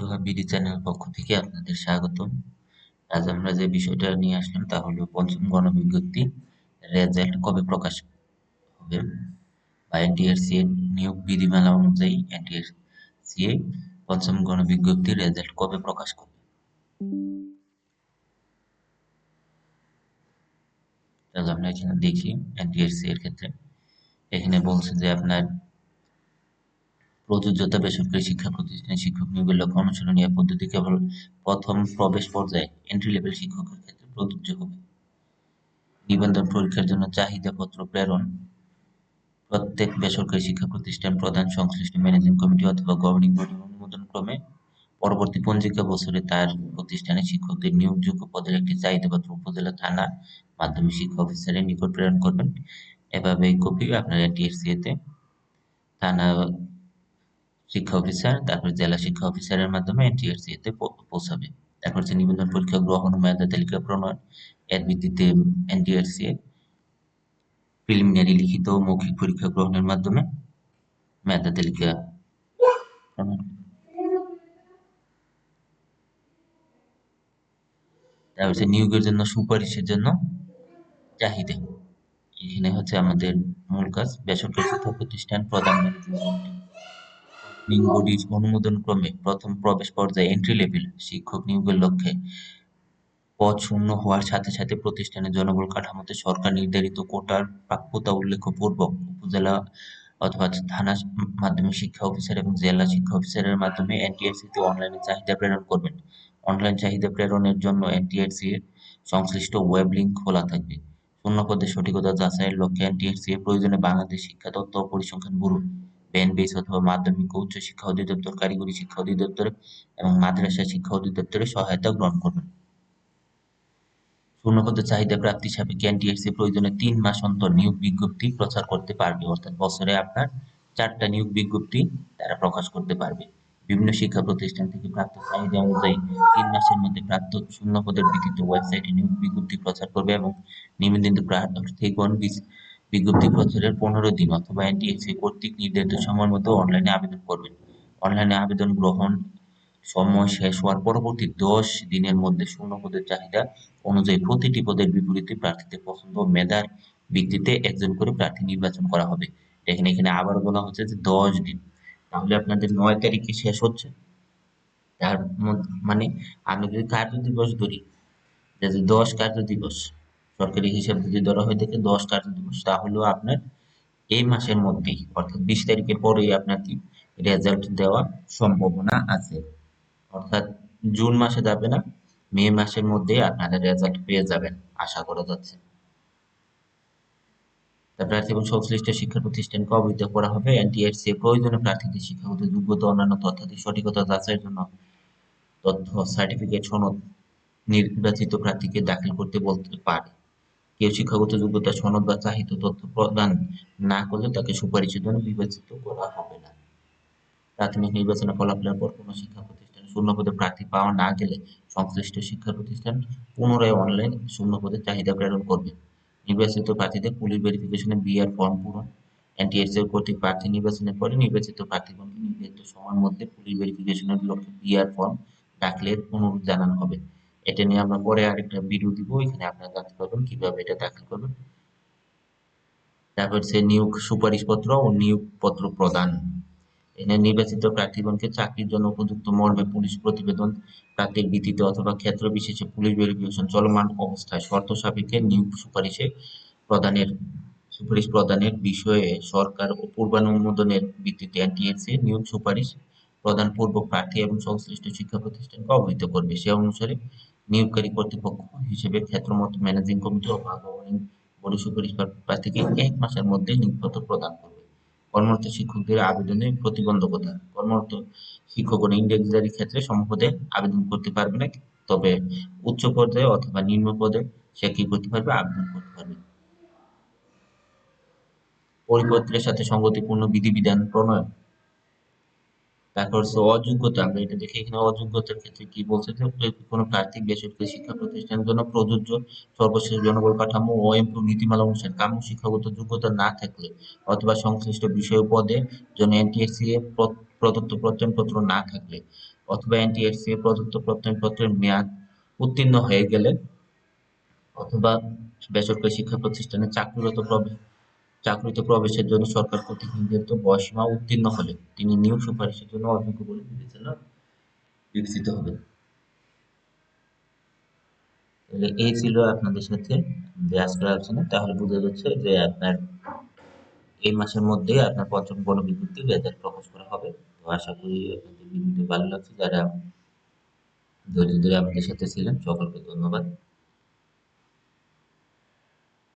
ঢোকা BD channel পক্ষ থেকে আপনাদের স্বাগতম। আজ আমরা যে বিষয়টা নিয়ে আসলাম তা হলো পঞ্চম গণবিজ্ঞপ্তি, রেজাল্ট কবে প্রকাশ হবে? বা এনটিআরসি এর নিয়োগ বিধিমালা অনুযায়ী এনটিআরসি পঞ্চম গণবিজ্ঞপ্তির রেজাল্ট কবে প্রকাশ করবে? তাহলে আমরা এখানে দেখি এনটিআরসি এর ক্ষেত্রে। এখানে বলছে যে আপনার প্রযোজ্যতা বেসরকারি শিক্ষা প্রতিষ্ঠানে শিক্ষক নিয়োগের লক্ষ্য অনুসরণীয় পদ্ধতি কেবল প্রথম প্রবেশ পর্যায়ে এন্ট্রি লেভেল শিক্ষকের ক্ষেত্রে প্রযোজ্য হবে। নিবন্ধন পরীক্ষার জন্য চাহিদাপত্র প্রেরণ। প্রত্যেক বেসরকারি শিক্ষা প্রতিষ্ঠান প্রধান সংশ্লিষ্ট ম্যানেজিং কমিটি অথবা গভর্নিং বডির অনুমোদন ক্রমে পরবর্তী পঞ্জিকা বছরে তার প্রতিষ্ঠানে শিক্ষকদের নিয়োগযোগ্য পদের একটি চাহিদাপত্র উপজেলা থানা মাধ্যমিক শিক্ষা অফিসারের নিকট প্রেরণ করবেন। এভাবে কপি আপনার এনটিএসসি তে থানা শিক্ষা অফিসার, তারপর জেলা শিক্ষা অফিসারের মাধ্যমে এনটিআরসি তে পৌঁছাবে। তারপর হচ্ছে নিবন্ধন পরীক্ষা গ্রহণ মেধা তালিকা প্রণয়ন। এর ভিত্তিতে এনটিআরসি প্রিলিমিনারি লিখিত মৌখিক পরীক্ষা গ্রহণের মাধ্যমে মেধা তালিকা তারপর হচ্ছে নিয়োগের জন্য, সুপারিশের জন্য চাহিদা। এখানে হচ্ছে আমাদের মূল কাজ বেসরকারি শিক্ষা প্রতিষ্ঠান প্রধান অনুমোদন ক্রমে প্রথম প্রবেশ পর্যায়ে এন্ট্রি লেভেল শিক্ষক নিয়োগের লক্ষ্যে পদ শূন্য হওয়ার সাথে সাথে প্রতিষ্ঠানের জনবল কাঠামোতে সরকার নির্ধারিত কোটার প্রাপ্যতা উল্লেখপূর্বক উপজেলা অথবা থানা মাধ্যমিক শিক্ষা অফিসার এবং জেলা শিক্ষা অফিসারের মাধ্যমে এনটিআরসি তে অনলাইনে চাহিদা প্রেরণ করবেন। অনলাইন চাহিদা প্রেরণের জন্য এনটিআরসি এর সংশ্লিষ্ট ওয়েব লিংক খোলা থাকবে। শূন্য পদের সঠিকতা যাচাইয়ের লক্ষ্যে এনটিআরসি এর প্রয়োজনে বাংলাদেশ শিক্ষা তত্ত্ব ও পরিসংখ্যান ব্যুরো বেস অথবা মাধ্যমিক ও উচ্চ শিক্ষা অধিদপ্তর, কারিগরি শিক্ষা অধিদপ্তর এবং মাদ্রাসা শিক্ষা অধিদপ্তরের সহায়তা গ্রহণ করবেন। শূন্যপদের চাহিদা প্রাপ্তি সাপেক্ষে এনটিএসসি প্রয়োজনে তিন মাস অন্তর নিয়োগ বিজ্ঞপ্তি প্রচার করতে পারবে, অর্থাৎ বছরে আপনার চারটা নিয়োগ বিজ্ঞপ্তি তারা প্রকাশ করতে পারবে। বিভিন্ন শিক্ষা প্রতিষ্ঠান থেকে প্রাপ্ত চাহিদা অনুযায়ী তিন মাসের মধ্যে প্রাপ্ত শূন্য পদের ভিত্তিতে ওয়েবসাইটে নিয়োগ বিজ্ঞপ্তি প্রচার করবে এবং নিবন্ধিত প্রার্থীগণ বিজ্ঞপ্তি প্রচারের পনেরো দিন অথবা এনটিএসসি কর্তৃক নির্ধারিত সময়ের মধ্যে অনলাইনে আবেদন করবেন। অনলাইনে আবেদন গ্রহণ সময় শেষ হওয়ার পরবর্তী দশ দিনের মধ্যে শূন্য পদের চাহিদা অনুযায়ী প্রতিটি পদের বিপরীতে প্রার্থীদের পছন্দ মেধার ভিত্তিতে একজন করে প্রার্থী নির্বাচন করা হবে। দেখেন এখানে আবার বলা হচ্ছে যে দশ দিন। তাহলে আপনাদের নয় তারিখে শেষ হচ্ছে। তার মানে আমি যদি কার্য দিবস ধরি দশ কার্য দিবস সরকারি হিসাব যদি ধরা হয়ে থাকে দশ কার্য দিবস। তাহলেও আপনার এই মাসের মধ্যেই, অর্থাৎ বিশ তারিখের পরেই আপনার কি রেজাল্ট দেওয়া সম্ভাবনা আছে। অর্থাৎ জুন মাসে যাবে না, মে মাসের মধ্যেই আপনাদের রেজাল্ট পেয়ে যাবেন, আশা করা যাচ্ছে। প্রার্থী এবং সংশ্লিষ্ট শিক্ষা প্রতিষ্ঠানকে অবহিত করা হবে। এনটিআরসি প্রয়োজনীয় প্রার্থীদের শিক্ষাগত যোগ্যতা, অন্যান্য তথ্যাদি সঠিকতা যাচাইয়ের জন্য তথ্য, সার্টিফিকেট, সনদ নির্বাচিত প্রার্থীকে দাখিল করতে বলতে পারে। কেউ শিক্ষাগত যোগ্যতা সনদ বা চাহিত তথ্য প্রদান না করলে তাকে সুপারিশের জন্য বিবেচিত করা হবে না। প্রাথমিক নির্বাচনের ফলাফলের পর কোনো শিক্ষা প্রতিষ্ঠানে শূন্য পদে প্রার্থী পাওয়া না গেলে সংশ্লিষ্ট শিক্ষা প্রতিষ্ঠান পুনরায় অনলাইন শূন্য পদে চাহিদা প্রেরণ করবে। নির্বাচিত প্রার্থীদের পুলিশ ভেরিফিকেশনে বিআর ফর্ম পূরণ এনটিএস এর কর্তৃক প্রার্থী নির্বাচনের পরে নির্বাচিত প্রার্থীগণকে নির্ধারিত সময়ের মধ্যে পুলিশ ভেরিফিকেশনের লক্ষ্যে বিআর ফর্ম দাখিলের অনুরোধ জানানো হবে। এটা নিয়ে আমরা পরে আরেকটা ভিডিও দিব, এখানে আপনারা জানতে পারবেন কীভাবে এটা দাখিল করবেন। তারপর সে নিয়োগ সুপারিশপত্র ও নিয়োগপত্র প্রদান। এখানে নির্বাচিত প্রার্থীগণকে চাকরির জন্য উপযুক্ত মর্মে পুলিশ প্রতিবেদন, প্রার্থীর ভিত্তিতে অথবা ক্ষেত্র বিশেষে পুলিশ ভেরিফিকেশন চলমান অবস্থায় শর্ত সাপেক্ষে নিয়োগ সুপারিশে প্রদানের, সুপারিশ প্রদানের বিষয়ে সরকার ও পূর্বানুমোদনের ভিত্তিতে এনটিএসসি নিয়োগ সুপারিশ প্রদান পূর্বক প্রার্থী এবং সংশ্লিষ্ট শিক্ষা প্রতিষ্ঠানকে অবহিত করবে। সে অনুসারে নিয়োগকারী কর্তৃপক্ষ হিসেবে ক্ষেত্রমত ম্যানেজিং কমিটি ও গভর্নিং বডি সুপারিশ প্রার্থীকে এক মাসের মধ্যে নিয়োগপত্র প্রদান করবে। কর্মরত শিক্ষকদের আবেদনে প্রতিবন্ধকতা। কর্মরত শিক্ষকগণ ইংরেজিদারির ক্ষেত্রে সমপদে আবেদন করতে পারবে না, তবে উচ্চ পর্যায়ে অথবা নিম্ন পদে সে কি করতে পারবে? আবেদন করতে পারবে। পরিপত্রের সাথে সঙ্গতিপূর্ণ বিধিবিধান প্রণয়ন। তারপর হচ্ছে অযোগ্যতা, আমরা এটা দেখি এখানে অযোগ্যতার ক্ষেত্রে কি বলছে? যে কোনো প্রার্থী বেসরকারি শিক্ষা প্রতিষ্ঠানের জন্য প্রযোজ্য সর্বশেষ জনবল কাঠামো ও এমপি নীতিমালা অনুসারে কাম্য শিক্ষাগত যোগ্যতা না থাকলে অথবা সংশ্লিষ্ট বিষয় পদে জন্য এনটিএসসি প্রদত্ত প্রত্যয়নপত্র না থাকলে অথবা এনটিএসসি প্রদত্ত প্রত্যয়নপত্রের মেয়াদ উত্তীর্ণ হয়ে গেলে অথবা বেসরকারি শিক্ষা প্রতিষ্ঠানে চাকরিরত চাকরিতে প্রবেশের জন্য সরকার কর্তৃক নির্ধারিত বয়সীমা উত্তীর্ণ হলে তিনি নিয়োগ সুপারিশের জন্য অযোগ্য বলে বিবেচনা বিবেচিত হবেন। তাহলে এই ছিল আপনাদের সাথে আজকের আলোচনা। তাহলে বোঝা যাচ্ছে যে আপনার এই মাসের মধ্যেই আপনার পঞ্চম গণবিজ্ঞপ্তি রেজাল্ট প্রকাশ করা হবে। তো আশা করি আপনাদের ভিডিওটি ভালো লাগছে। যারা ধৈর্য ধরে আমাদের সাথে ছিলেন, সকলকে ধন্যবাদ।